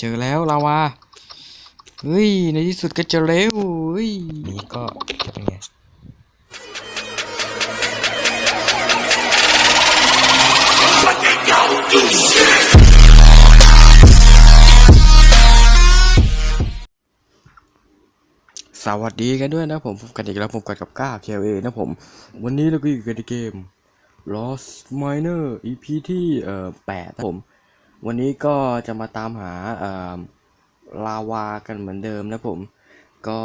เจอแล้วลาวาเฮ้ย ในที่สุดก็เจอแล้วเฮ้ยนี่ก็จะเป็นไงสวัสดีกันด้วยนะผมพบกันอีกแล้วผมกันกับก้าเคเอนะผม วันนี้เราก็อยู่กันในเกม Lost Miner EP ที่เอ่อแปดนะผม วันนี้ก็จะมาตามหาลาวากันเหมือนเดิมนะผม ก็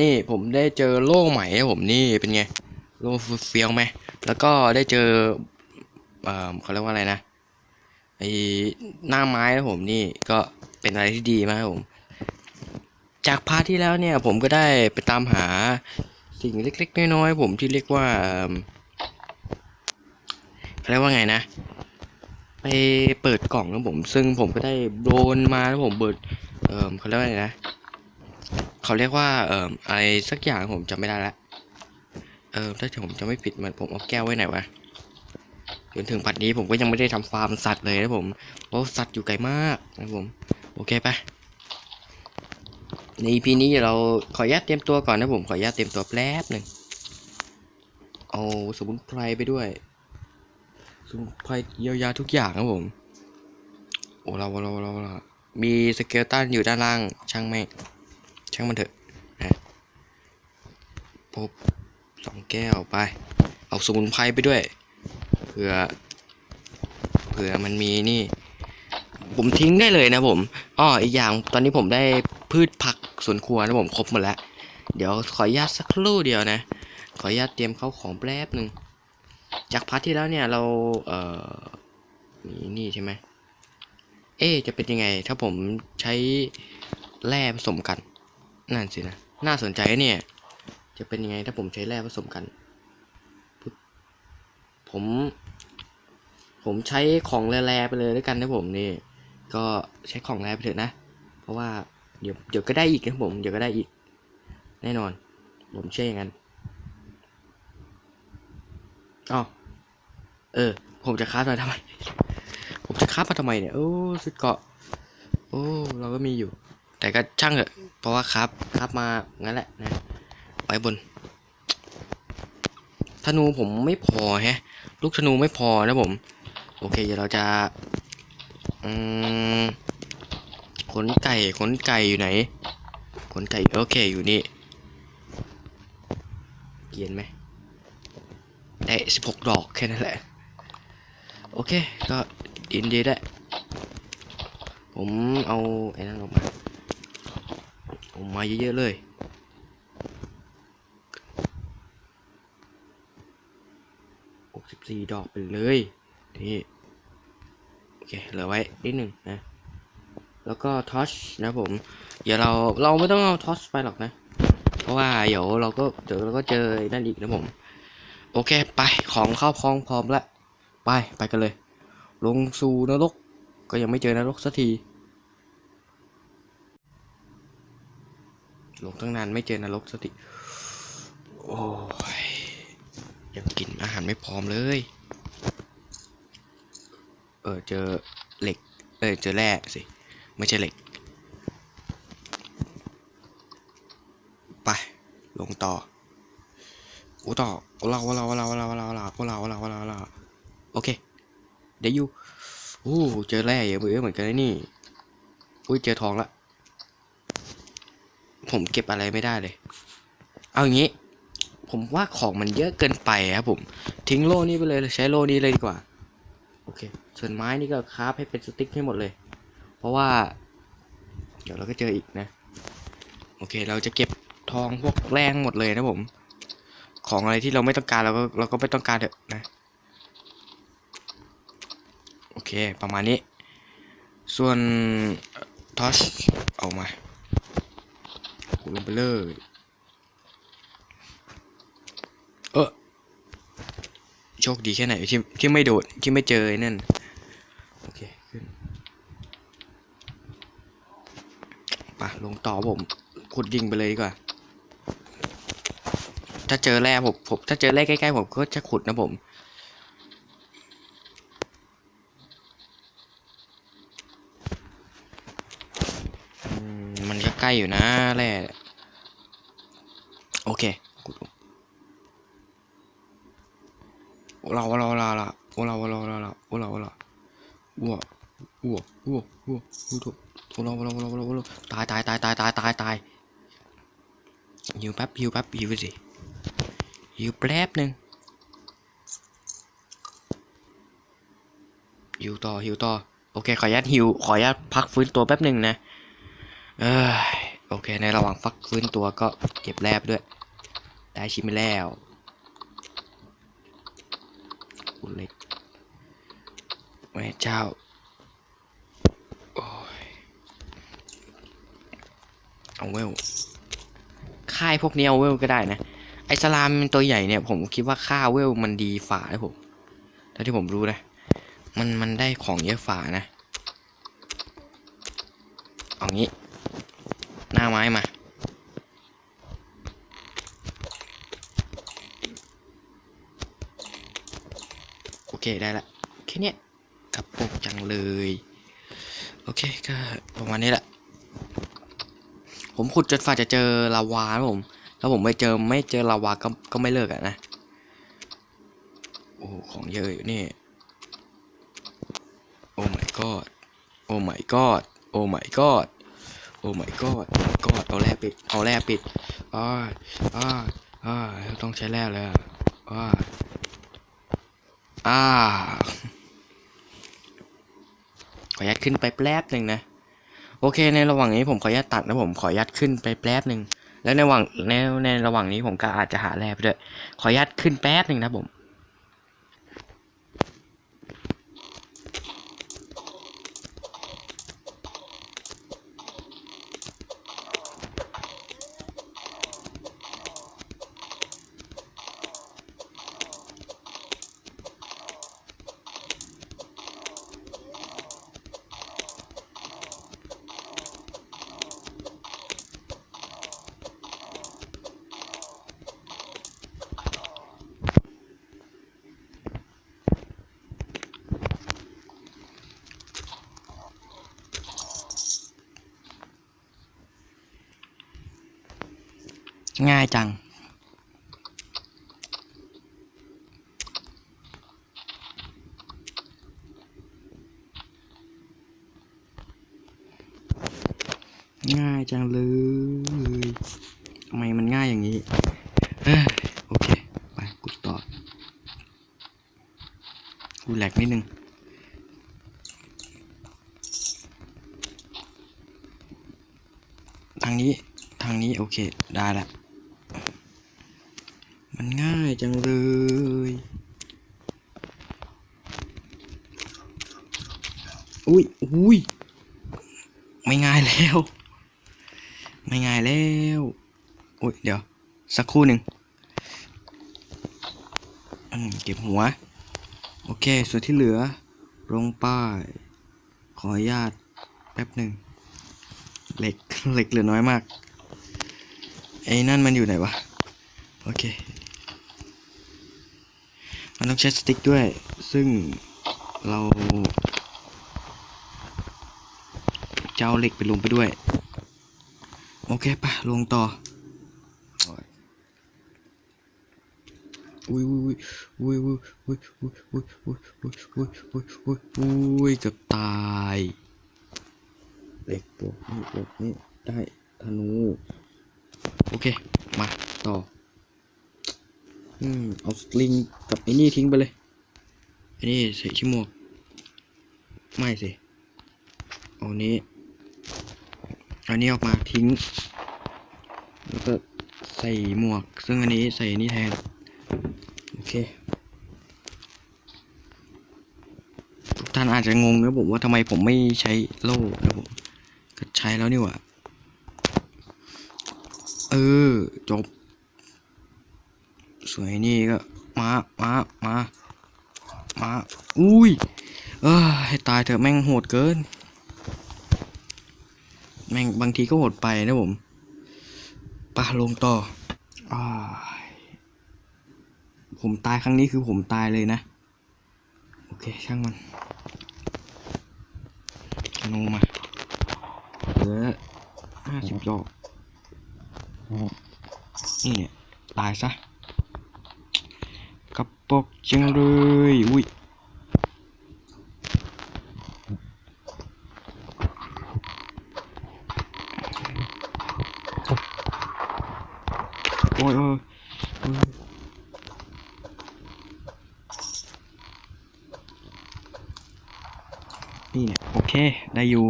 นี่ผมได้เจอโล่ใหม่ผมนี่เป็นไง โล่เฟี้ยวไหม แล้วก็ได้เจอเออเขาเรียกว่าอะไรนะไอ้หน้าไม้นะผมนี่ก็เป็นอะไรที่ดีมากผมจากพาร์ทที่แล้วเนี่ยผมก็ได้ไปตามหาสิ่งเล็กๆน้อยๆผมที่เรียกว่าเขาเรียกว่าไงนะ ไปเปิดกล่องนะผม ซึ่งผมก็ได้โดนมาแล้วผมเปิดเอ่อเขาเรียกว่าไงนะเขาเรียกว่าเอ่ออะไรสักอย่างผมจำไม่ได้ละเออถ้าผมจะไม่ผิดมันผมเอาแก้วไว้ไหนวะจนถึงปัจนี้ผมก็ยังไม่ได้ทำฟาร์มสัตว์เลยนะผมเพราะสัตว์อยู่ไกลมากนะผม โอเคไปใน EP นี้เราขออนุญาตเตรียมตัวก่อนนะผมขออนุญาตเตรียมตัวแป๊บหนึ่งเอาสมุนไพรไปด้วย สมุนไพรเยียวยาทุกอย่างครับผม โอ้เราเราเราเรามีสเกลตันอยู่ด้านล่าง ช่างแม่ ช่างมันเถอะนะปุ๊บสองแก้วไป เอาสมุนไพรไปด้วย เผื่อ เผื่อมันมีนี่ ผมทิ้งได้เลยนะผมอ้ออีกอย่างตอนนี้ผมได้พืชผักสวนครัวนะผมครบหมดแล้ว เดี๋ยวขออนุญาตสักครู่เดียวนะ ขออนุญาตเตรียมเข้าของแป๊บหนึ่ง จากพาร์ทที่แล้วเนี่ยเราเอ่อมีนี่ใช่ไหมเอ๊ะจะเป็นยังไง ถ้าผมใช้แร่ผสมกันนั่นสินะน่าสนใจเนี่ย จะเป็นยังไงถ้าผมใช้แร่ผสมกัน ผม ผมใช้ของแร่ไปเลยด้วยกันนะผมนี่ ก็ใช้ของแร่ไปเถอะนะ เพราะว่าเดี๋ยวเดี๋ยวก็ได้อีกนะผมเดี๋ยวก็ได้อีก แน่นอน ผมเชื่ออย่างนั้น อ๋อเออ ผมจะค้ามาทำไม ผมจะค้ามาทำไมเนี่ย โอ้สุดเกาะ โอ้ เราก็มีอยู่ แต่ก็ช่างเถอะ เพราะว่าครับครับมางั้นแหละนะไว้บน ธนูผมไม่พอแฮะ ลูกธนูไม่พอนะผม โอเค เดี๋ยวเราจะ อืม ขนไก่ ขนไก่อยู่ไหน ขนไก่ โอเค อยู่นี่ เกียนไหม ได้สิบหกดอกแค่นั้นแหละ โอเค ก็ดินดีได้ ผมเอาไอ้นั่นออกมาเอามาเยอะๆเลยหกสิบสี่ดอกไปเลยนี่โอเค เหลือไว้นิดหนึ่งนะ แล้วก็ทอชนะผม เดี๋ยวเราเราไม่ต้องเอาทอชไปหรอกนะ เพราะว่าเดี๋ยวเราก็เดี๋ยวเราก็เจอไอ้นั่นอีกนะผม โอเคไปของเข้าพร้อมพร้อมละไปไปกันเลย ลงสู่นรกก็ยังไม่เจอนรกสักทีลงตั้งนานไม่เจอนรกสักทีโอ้ยยังกินอาหารไม่พร้อมเลย เออเจอเหล็ก เออเจอแร่สิ ไม่ใช่เหล็ก ไป ลงต่อ ต่อเราเราเราเราเราเราเราเราเราเราเราโอเค เดี๋ยวอยู่โอ้เจอแร่เยอะเหมือนกันนะนี่อุ้ยเจอทองละผมเก็บอะไรไม่ได้เลย เอาอย่างนี้ ผมว่าของมันเยอะเกินไปครับผม ทิ้งโล่นี้ไปเลยใช้โล่นี้เลยดีกว่า โอเค ส่วนไม้นี่ก็คราฟให้เป็นสติ๊กให้หมดเลย เพราะว่า เดี๋ยวเราก็เจออีกนะ โอเค เราจะเก็บทองพวกแรงหมดเลยนะผม ของอะไรที่เราไม่ต้องการเราก็เราก็ไม่ต้องการเถอะนะ โอเค ประมาณนี้ ส่วนทอชเอามากูลงไปเลย เออโชคดีแค่ไหนที่ที่ไม่โดดที่ไม่เจอนั่น โอเค ขึ้นไปะลงต่อผมขุดยิงไปเลยดีกว่าาเจอแร่ผมผมถ้าเจอแร่ใกล้ๆผมก็จะขุดนะผมโล้อยู่นะแร่โอเคขุดโอลาโอลาโอลาโอลาโอลาโอลาโอลาโอลาโอลาวัววัววัววัววัวโอลาโอลาโอลาโอลาโอลาตายตายตายตายตายตายตายหิวแป๊บหิวแป๊บหิวสิ หิวแป๊บหนึ่งหิวต่อหิวต่อ โอเค ขออนุญาตหิว ขออนุญาตพักฟื้นตัวแป๊บหนึ่งนะ เอ้ยโอเค ในระหว่างฟักฟื้นตัวก็เก็บแรบด้วย ได้ชิมไปแล้วอุเล็กแม่เจ้าโอ้ยเอาเวลค่ายพวกนี้เอาเวลก็ได้นะ ไอสลามมันตัวใหญ่เนี่ย ผมคิดว่าค่าเวลมันดีฝ่านะผมเท่าที่ผมรู้นะ มันมันได้ของเยอะฝ่านะ เอางี้ หน้าไม้มา โอเคได้ละ แค่นี้กระปุกจังเลย โอเคก็ประมาณนี้แหละ ผมขุดจนฝ่าจะเจอลาวาผม ถ้าผมไม่เจอไม่เจอลาวาก็ก็ไม่เลิกอะนะ โอ้ของเยอะอยู่นี่ โอ้ my god โอ้ my god โอ้ my god โอ้ my god god เอาแร่ปิด เอาแร่ปิดอ้าอ้าอ้าต้องใช้แร่เลยอ้าอ้าขออนุญาตขึ้นไปแป๊บหนึ่งนะ โอเคในระหว่างนี้ผมขออนุญาตตัดนะผมขออนุญาตขึ้นไปแป๊บหนึ่ง แล้วในระหว่างในในระหว่างนี้ผมก็อาจจะหาแร่ไปด้วย ขออนุญาตขึ้นแป๊บหนึ่งนะผม ง่ายจัง ง่ายจังเลยทำไมมันง่ายอย่างนี้เอ้ยโอเค ไปกูต่อ กูแหลกนิดนึงทางนี้ ทางนี้ โอเค ได้ละ จังเลย อุ้ยอุ้ยไม่ง่ายแล้ว ไม่ง่ายแล้วอุ้ยเดี๋ยว สักครู่หนึ่งเก็บหัว โอเค ส่วนที่เหลือ ลงป้าย ขออนุญาตแป๊บหนึ่งเหล็กเหล็กเหลือน้อยมาก ไอ้นั่นมันอยู่ไหนวะ โอเค มันต้องใช้สติ๊กด้วย ซึ่งเราจะเอาเหล็กไปลงไปด้วย โอเคปะลงต่ออุ้ยอุ้ยอุ้ยอุ้ยอุ้ยอุ้ยอุ้ยอุ้ยอุ้ยอุ้ยอุ้ยอุ้ยอุ้ยเกือบตายเหล็กบวกนี่บวกนี่ได้ธนู โอเค มา ต่อ อืมเอาสลิงกับไอ้นี่ทิ้งไปเลยไอ้นี่ใส่ชิหมวกไม่สิเอานี้อันนี้ออกมาทิ้ง แล้วก็ใส่หมวก ซึ่งอันนี้ใส่นี่แทน โอเคทุกท่านอาจจะงงนะผมว่าทำไมผมไม่ใช้โล่นะผมก็ใช้แล้วนี่หว่า เออ จบ วยนี่ก็มามามามาอุ้ยเออให้ตายเถอะแม่งโหดเกิน แม่งบางทีก็โหดไปนะผมปะลงต่ออผมตายครั้งนี้คือผมตายเลยนะ โอเค ช่างมันธนูมาเหลือห้าสิบดอกนี่เนี่ยตายซะ กระปอกจังเลยอุ้ยโอ้ยโอ้ยนี่เนี่ยโอเค ได้อยู่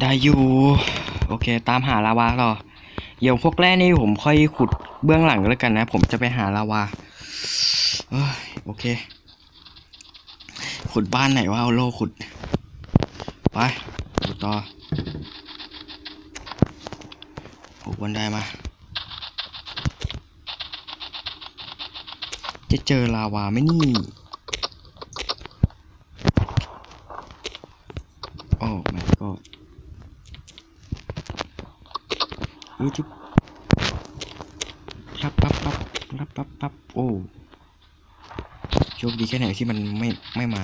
ได้อยู่ โอเค ตามหาลาวาต่อเดี๋ยวพวกแร่นี่ผมค่อยขุดเบื้องหลังแล้วกันนะ ผมจะไปหาลาวา เค ขุดบ้านไหนว่าเอาโลขุด ไปขุดต่อโอ้บันไดมา จะเจอลาวาไหมนี่โอ้ my god เฮ้ยจิ๊บปั๊บปั๊บปั๊บปั๊บปั๊บปั๊บโอ้ โชคดีแค่ไหนที่มันไม่ไม่มา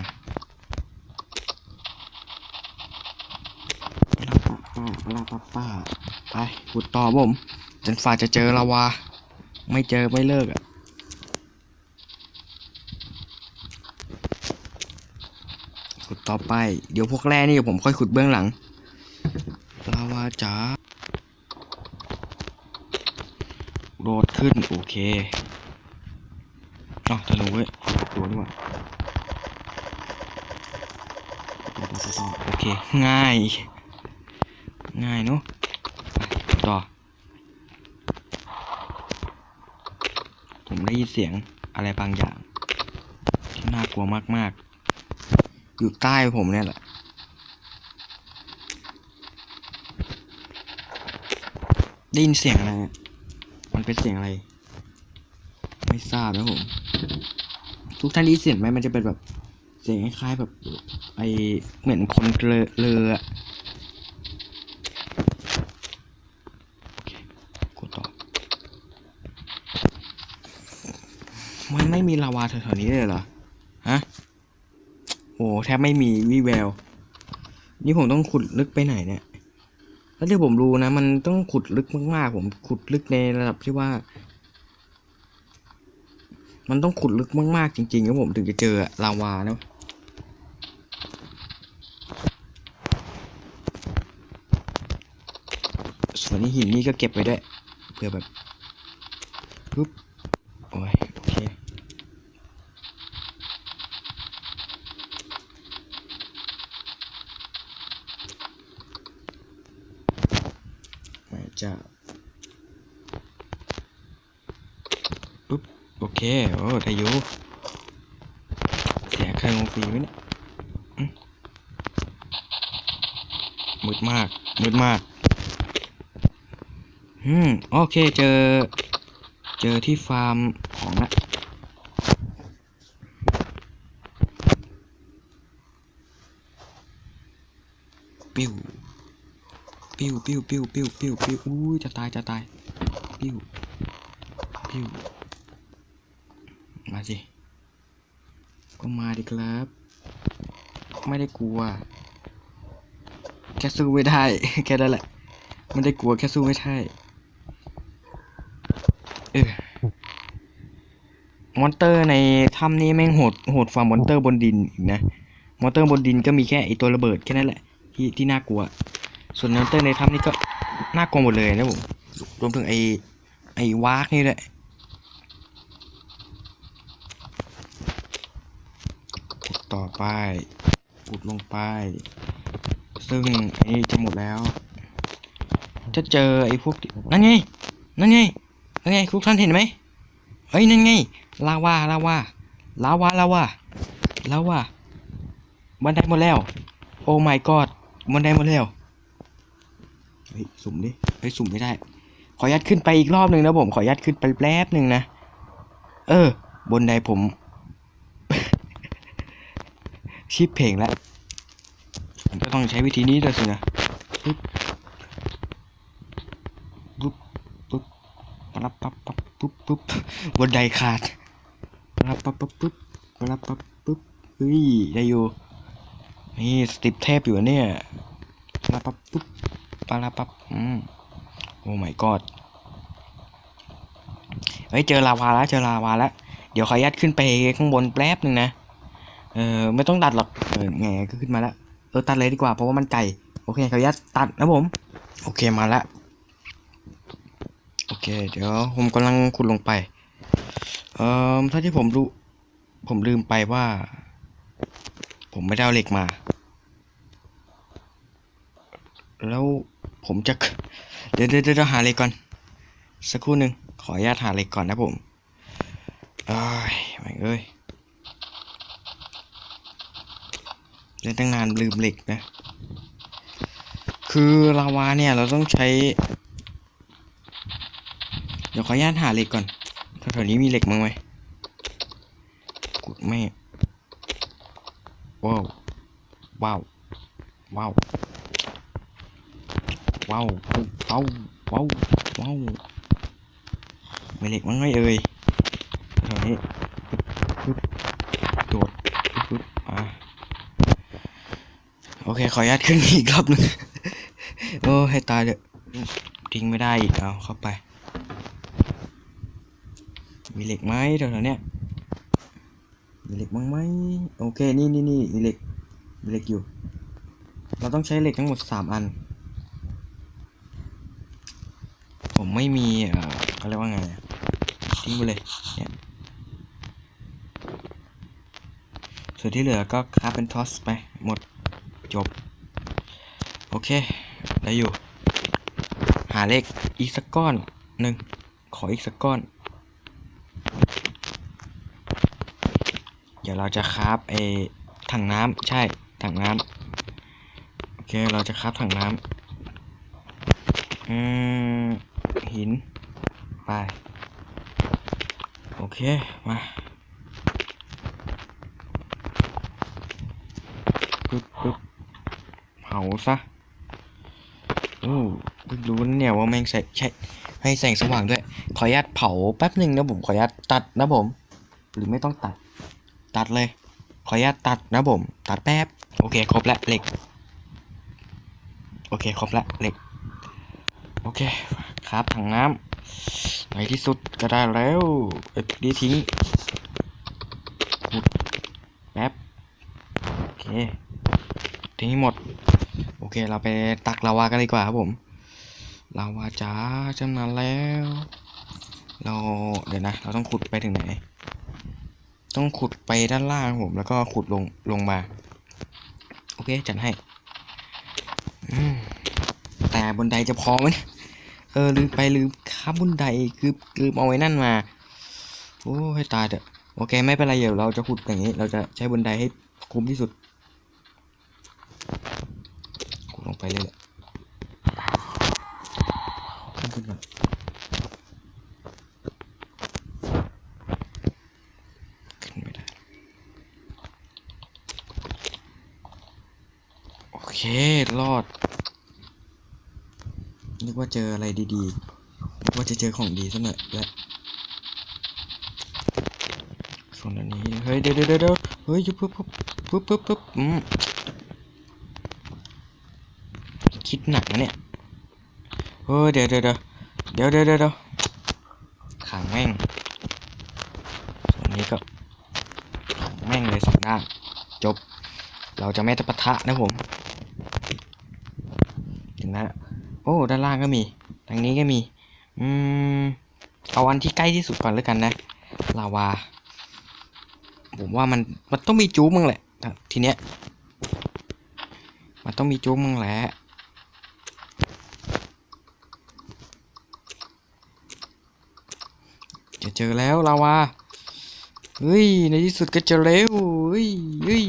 ลาป้าป้าลาป้าป้าไปขุดต่อผมจนฝ่าจะเจอลาวา ไม่เจอไม่เลิกอะขุดต่อไป เดี๋ยวพวกแร่นี่เดี๋ยวผมค่อยขุดเบื้องหลัง ลาวาจ๋าโดดขึ้น โอเคอ๋อจะลงเว้ยตัวนี่หว่าต่อต่อต่อต่อ โอเค ง่าย ง่ายเนอะต่อ ผมได้ยินเสียงอะไรบางอย่าง ที่น่ากลัวมาก ๆ อยู่ใต้ผมเนี่ยแหละได้ยินเสียงอะไร มันเป็นเสียงอะไร ไม่ทราบนะผม ทุกท่านได้ยินเสียงไหมมันจะเป็นแบบ สียงคล้ายๆแบบไอเหมือนคนเกลอเลออกดต่อมันไม่มีลาวาแถวๆนี้เลยเหรอ ฮะ โอ้แทบไม่มีวี่แวว นี่ผมต้องขุดลึกไปไหนเนี่ยแล้วที่ผมรู้นะ มันต้องขุดลึกมากๆ ผมขุดลึกในระดับที่ว่า มันต้องขุดลึกมากๆ จริงๆครับผมถึงจะเจอลาวาเนาะส่ว นนี้หินนี่ก็เก็บไว้ด้วยเผื่อแบบปุ๊บโอ้ยโอเคจะปุ๊บโอเคโอ้ได้อยู่เสียค่างงฟรีไหมเนี่ยอืมมืดมากมืดมาก อืม โอเคเจอ เจอที่ฟาร์มของละปิ้วปิ้วปิ้วปิ้วปิ้วปิ้วปิ้วอุ้ยจะตายจะตายปิ้วปิ้วมาสิก็มาดิครับ ไม่ได้กลัว แค่สู้ไม่ได้ แค่นั้นแหละ ไม่ได้กลัวแค่สู้ไม่ได้ เออ มอนเตอร์ในถ้ำนี้แม่งโหดโหดฝ่ามอนเตอร์บนดินอีกนะ มอนเตอร์บนดินก็มีแค่ไอตัวระเบิดแค่นั้นแหละ ที่ที่น่ากลัว ส่วนมอนเตอร์ในถ้ำนี่ก็น่ากลัวหมดเลยนะผม รวมถึงไอไอวากนี่แหละต่อไปขุดลงไป ซึ่งอันนี้จะหมดแล้ว จะเจอไอ้พวกนั่นไง นั่นไง นั่นไงทุกท่านเห็นไหมเฮ้ย นั่นไง ลาวาลาวาลาวาลาวาลาวาบันไดหมดแล้ว โอ้ my god บันไดหมดแล้วเฮ้ยสุ่มดิเฮ้ยสุ่มไม่ได้ ขอยัดขึ้นไปอีกรอบหนึ่งนะผมขอยัดขึ้นไปแป๊บหนึ่งนะเออ บนไดผม ชิปเพลงแล้วผมก็ต้องใช้วิธีนี้ด้วยสินะปึ๊บปึ๊บปึ๊บปั๊บปั๊บปุ๊บปุ๊บบนไดขาด ปั๊บปั๊บปั๊บปั๊บปั๊บปึ๊บเฮ้ยได้อยู่นี่สติปเทพอยู่เนี่ยปั๊บปั๊บปึ๊บปาราปับอืมโอ้ my god เฮ้ยเจอลาวาแล้วเจอลาวาแล้วเดี๋ยวขออนุญาตขึ้นไปข้างบนแป๊บหนึ่งนะเออไม่ต้องตัดหรอกเออแงก็ขึ้นมาแล้วเออตัดเลยดีกว่าเพราะว่ามันไก่โอเคขออนุญาตตัดนะผม โอเคมาแล้วโอเค เดี๋ยวผมกำลังขุดลงไป เอ่อถ้าที่ผมรู้ ผมลืมไปว่า ผมไม่ได้เอาเหล็กมา แล้วผมจะ เดี๋ยวเดี๋ยวเดี๋ยวหาเหล็กก่อน สักครู่หนึ่งขออนุญาตหาเหล็กก่อนนะผมเอ้ยไม่เอ้ยเล่นตั้งนานลืมเหล็กนะ คือลาวาเนี่ยเราต้องใช้ เดี๋ยวขออนุญาตหาเหล็กก่อน แถวๆนี้มีเหล็กมั้งไหมกุดไม่ว้าวว้าวว้าวว้าวว้าวว้าวว้าวมีเหล็กมั้งไหมเอ่ยแถวนี้ปึ๊บปึ๊บโดดปึ๊บอ่าโอเคขออนุญาตขึ้นอีกรอบหนึงโอ้ให้ตายเถอทิ้งไม่ได้อีกเอาเข้าไป มีเหล็กไหมแถวๆเนี้ยมีเหล็กบ้างไหมโอเค นี่นี่นี่มีเหล็กมีเหล็กอยู่ เราต้องใช้เหล็กทั้งหมดสามอัน ผมไม่มีเอ่อเขาเรียกว่าไงทิ้งไปเลยเนี่ยส่วนที่เหลือก็คาเป็นทอสไป หมดจบ โอเค ได้อยู่ หาเลขอีกสักก้อนหนึ่งขออีกสักก้อน ดี๋ยวเราจะคราฟไอ้ถังน้ำใช่ถังน้ำโอเคเราจะคราฟถังน้ำอืมหินไปโอเคมาปึ๊บปึ๊บเผาซะโอ้เพิ่งรู้นเนี่ยว่าแม่งใส่ใช่ให้แสงสว่างด้วย ขออนุญาตเผาแป๊บหนึ่งนะผมขออนุญาตตัดนะผม หรือไม่ต้องตัด ตัดเลย ขออนุญาตตัดนะผม ตัดแป๊บ โอเค ครบแล้วเหล็ก โอเค ครบแล้วเหล็ก โอเค ครับถังน้ำในที่สุดก็ได้แล้วเอ็ดดีทิ้งขุดแป๊บ โอเค ทิ้งหมด โอเค เราไปตักลาวากันดีกว่าครับผมลาวาจ้าจำนานแล้ว เราเดี๋ยวนะ เราต้องขุดไปถึงไหน ต้องขุดไปด้านล่างผมแล้วก็ขุดลงลงมา โอเคจัดให้แต่บนไดจะพอไหมเออลืมไปลืมค้าบนไดคือลืมเอาไว้นั่นมา โอ้ให้ตายเถอะโอเคไม่เป็นไรเดี๋ยวเราจะขุดอย่างนี้ เราจะใช้บนไดให้คุ้มที่สุดขุดลงไปเลยแหละขึ้นขึ้นก่อนขึ้นไม่ได้ โอเค รอด นึก ว่าเจออะไรดีๆนึกว่าจะเจอของดีซะหน่อยและส่วนอันนี้เฮ้ยเดี๋ยวเดี๋ยวเดี๋ยวเฮ้ยปุ๊บปุ๊บปุ๊บปุ๊บปุ๊บอืมคิดหนักนะเนี่ยเฮ้ยเดี๋ยวเดี๋ยวเดี๋ยวเดี๋ยวเดี๋ยวเดี๋ยวขังแม่งส่วนนี้ก็ขังแม่งเลยสองด้านจบ เราจะไม่ตะปะทะนะผม โอ้ด้านล่างก็มี ทางนี้ก็มี อืม เอาอันที่ใกล้ที่สุดก่อนแล้วกันนะ ลาวา ผมว่ามัน มันต้องมีจู๊มึงแหละ ทีเนี้ย มันต้องมีจู๊มึงแหละ จะเจอแล้วลาวา เฮ้ย ในที่สุดก็เจอแล้วเฮ้ยเฮ้ย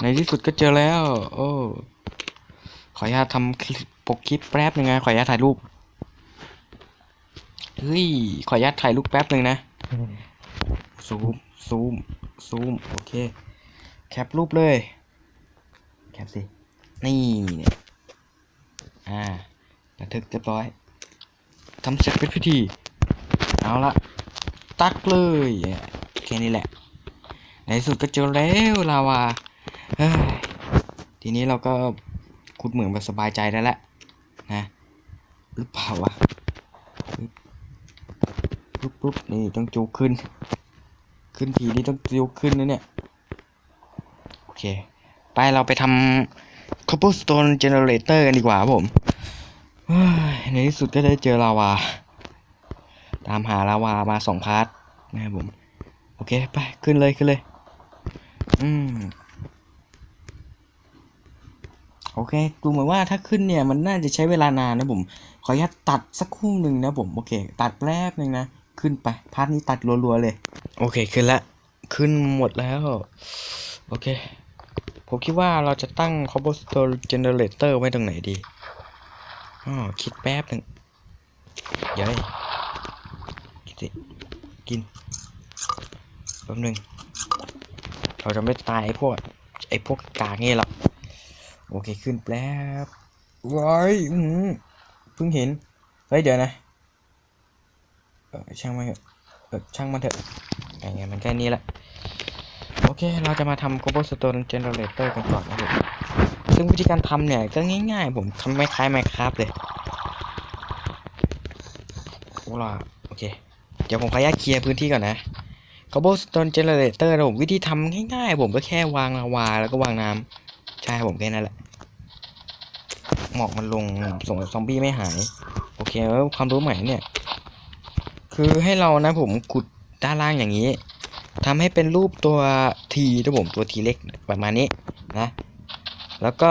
ในที่สุดก็เจอแล้ว โอ้ ออนุญาตทำคลิปปกคลิปแป๊บหนึงนะขออนุญาตถ่ายรูปเฮ้ยขออนุญาตถ่ายรูปแป๊บหนึ่งนะซูมซูมซูมโอเค แคปรูปเลย แคปสินี่เนี่ยอ่าบันทึกเรียบร้อยทำเสร็จเป็นพิธี เอาละตักเลยแค่นี้แหละ ในสุดก็เจอแล้วลาวาทีนี้เราก็ ขุดเหมืองแบบสบายใจได้แล้วนะหรือเปล่าวะปุ๊บปุ๊บนี่ต้องจูขึ้น ขึ้นทีนี่ต้องจูขึ้นนะเนี่ย โอเค ไปเราไปทำ cobblestone generator กันดีกว่าผมในที่สุดก็ได้เจอลาวา ตามหาลาวามาสองพาร์ทนะครับผม โอเค ไป ขึ้นเลย ขึ้นเลย อืม โอเค ดูเหมือนว่าถ้าขึ้นเนี่ยมันน่าจะใช้เวลานานนะผม ขออนุญาตตัดสักครู่หนึ่งนะผม โอเค ตัดแป๊บหนึ่งนะ ขึ้นไป พาร์ทนี้ตัดรัวๆเลย โอเค ขึ้นละ ขึ้นหมดแล้ว โอเค ผมคิดว่าเราจะตั้ง cobblestone generator ไว้ตรงไหนดีอ๋อคิดแป๊บหนึ่งเดี๋ยวคิดสิกินแป๊บหนึ่งเราจะไม่ตายไอ้พวกไอ้พวกกากนี่หรอก โอเคขึ้นแป๊บว้ายอืมเพิ่งเห็น เฮ้ยเดี๋ยวนะ เออช่างมันเถอะเออช่างมันเถอะไงเงี้ยมันแค่นี้แหละ โอเค เราจะมาทำ cobblestone generator กันก่อนนะครับซึ่งวิธีการทำเนี่ยก็ง่ายๆ ผมทำไม่คล้าย Minecraft เลยโอ้ล่ะโอเค เดี๋ยวผมขออนุญาตเคลียร์พื้นที่ก่อนนะ cobblestone generator นะผมวิธีทำง่ายๆ ผมก็แค่วางลาวาแล้วก็วางน้ำ ใช่ครับผมแค่นั้นแหละ หมอกมันลงส่งซอมบี้ไม่หาย โอเคแล้วความรู้ใหม่เนี่ย คือให้เรานะผมขุดด้านล่างอย่างนี้ทำให้เป็นรูปตัวทีนะผมตัวทีเล็กประมาณนี้นะ แล้วก็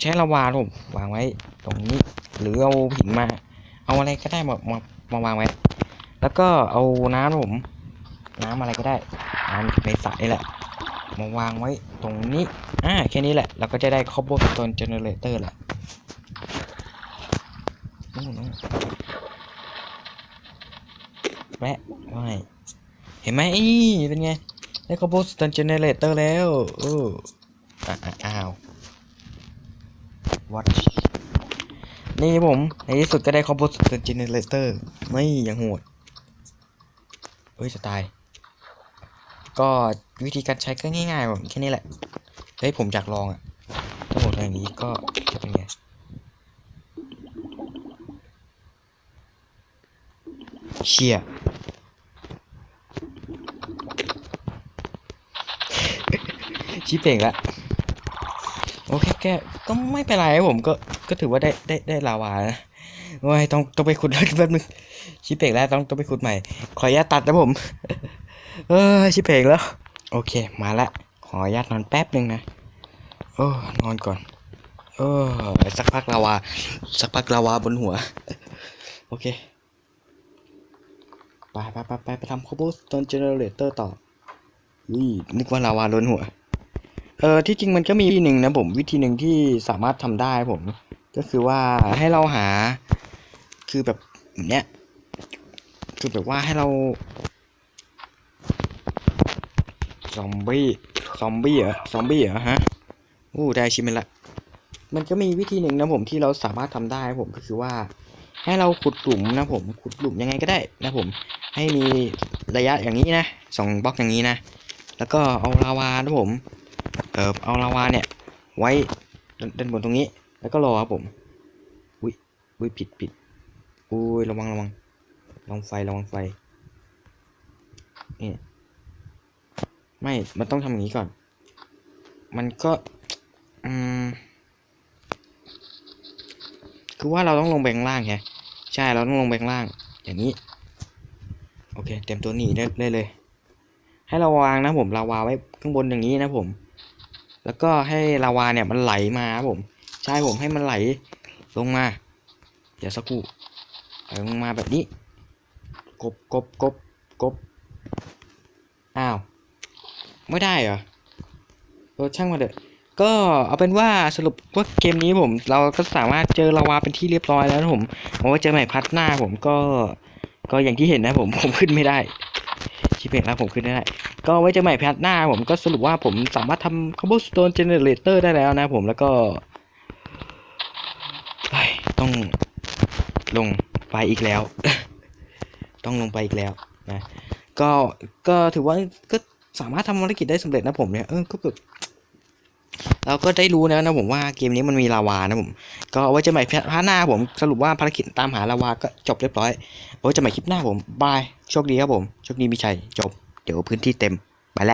ใช้ละวานะผมวางไว้ตรงนี้ หรือเอาหินมา เอาอะไรก็ได้มามามาวางไว้ แล้วก็เอาน้ำนะผม น้ำอะไรก็ได้น้ำในสระนี่แหละ มาวางไว้ตรงนี้ อ่า แค่นี้แหละ เราก็จะได้ cobblestone generator ละแวะไว้เห็นไหมเป็นไง ได้ cobblestone generator แล้วเอออะอะอ้าว watch นี่ผม ในที่สุดก็ได้ cobblestone generator ไม่ยังโหดเฮ้ย จะตาย ก็วิธีการใช้ก็ง่ายๆผมแค่นี้แหละ เฮ้ยผมอยากลองอะถ้าผมทำอย่างนี้ก็จะเป็นไงเชี่ยชิปเป่งละโอเคแกก็ไม่เป็นไรผมก็ก็ถือว่าได้ได้ได้ลาวานะโอ้ยต้องต้องไปขุดแป๊บนึงชิปเป่งแล้วต้องต้องไปขุดใหม่ ขออนุญาตตัดนะผม เออชิปเป่งแล้ว โอเค มาละ ขออนุญาตนอนแป๊บหนึ่งนะโอ้นอนก่อนเออสักพักลาวา สักพักลาวาบนหัว โอเค ไปไปไปไปไปทำ cobblestone generator ต่ออุ้ยนึกว่าลาวาล้นหัว เออที่จริงมันก็มีวิธีหนึ่งนะผม วิธีหนึ่งที่สามารถทำได้ผม ก็คือว่าให้เราหา คือแบบเนี้ย คือแบบว่าให้เรา ซอมบี้ซอมบี้เหรอซอมบี้เหรอฮะอู้ได้ชิมเป็นละ มันก็มีวิธีหนึ่งนะผมที่เราสามารถทำได้ผมก็คือว่า ให้เราขุดหลุมนะผมขุดหลุมยังไงก็ได้นะผม ให้มีระยะอย่างนี้นะสองบล็อกอย่างนี้นะ แล้วก็เอาลาวานะผม เออเอาลาวาเนี่ย ไว้ด้านด้านบนตรงนี้ แล้วก็รอครับผมอุ้ยอุ้ยผิดผิดอุ้ยระวังระวังระวังไฟระวังไฟนี่ ไม่ มันต้องทำอย่างนี้ก่อน มันก็อืมคือว่าเราต้องลงไปข้างล่างไงใช่เราต้องลงไปข้างล่าง อย่างนี้ โอเค เต็มตัวหนีได้ได้เลย ให้เราวางนะผมลาวาไว้ข้างบนอย่างนี้นะผม แล้วก็ให้ลาวาเนี่ยมันไหลมาครับผม ใช่ผมให้มันไหลลงมา เดี๋ยวสักครู่ไหลลงมาแบบนี้ กบกบกบกบอ้าว ไม่ได้เหรอเออช่างมาเถอะก็เอาเป็นว่าสรุปว่าเกมนี้ผม เราก็สามารถเจอลาวาเป็นที่เรียบร้อยแล้วนะผมเอาไว้เจอใหม่พัดหน้าผมก็ ก็อย่างที่เห็นนะผมผมขึ้นไม่ได้ชิปเองแล้วผมขึ้นไม่ได้ ก็ไว้เจอใหม่พัดหน้า ผมก็สรุปว่าผมสามารถทำ cobblestone generator ได้แล้วนะผมแล้วก็ต้องลงไปอีกแล้ว ต้องลงไปอีกแล้วนะก็ก็ถือว่าก็ สามารถทำภารกิจได้สำเร็จนะผมเนี่ยเออก็แบบเราก็ได้รู้แล้วนะผมว่าเกมนี้มันมีลาวานะผม ก็เอาไว้จะใหม่พาร์ทหน้าผมสรุปว่าภารกิจตามหาลาวาก็จบเรียบร้อยเอาไว้จะใหม่คลิปหน้าผมบายโชคดีครับผมโชคดีมีชัยจบ เดี๋ยวพื้นที่เต็ม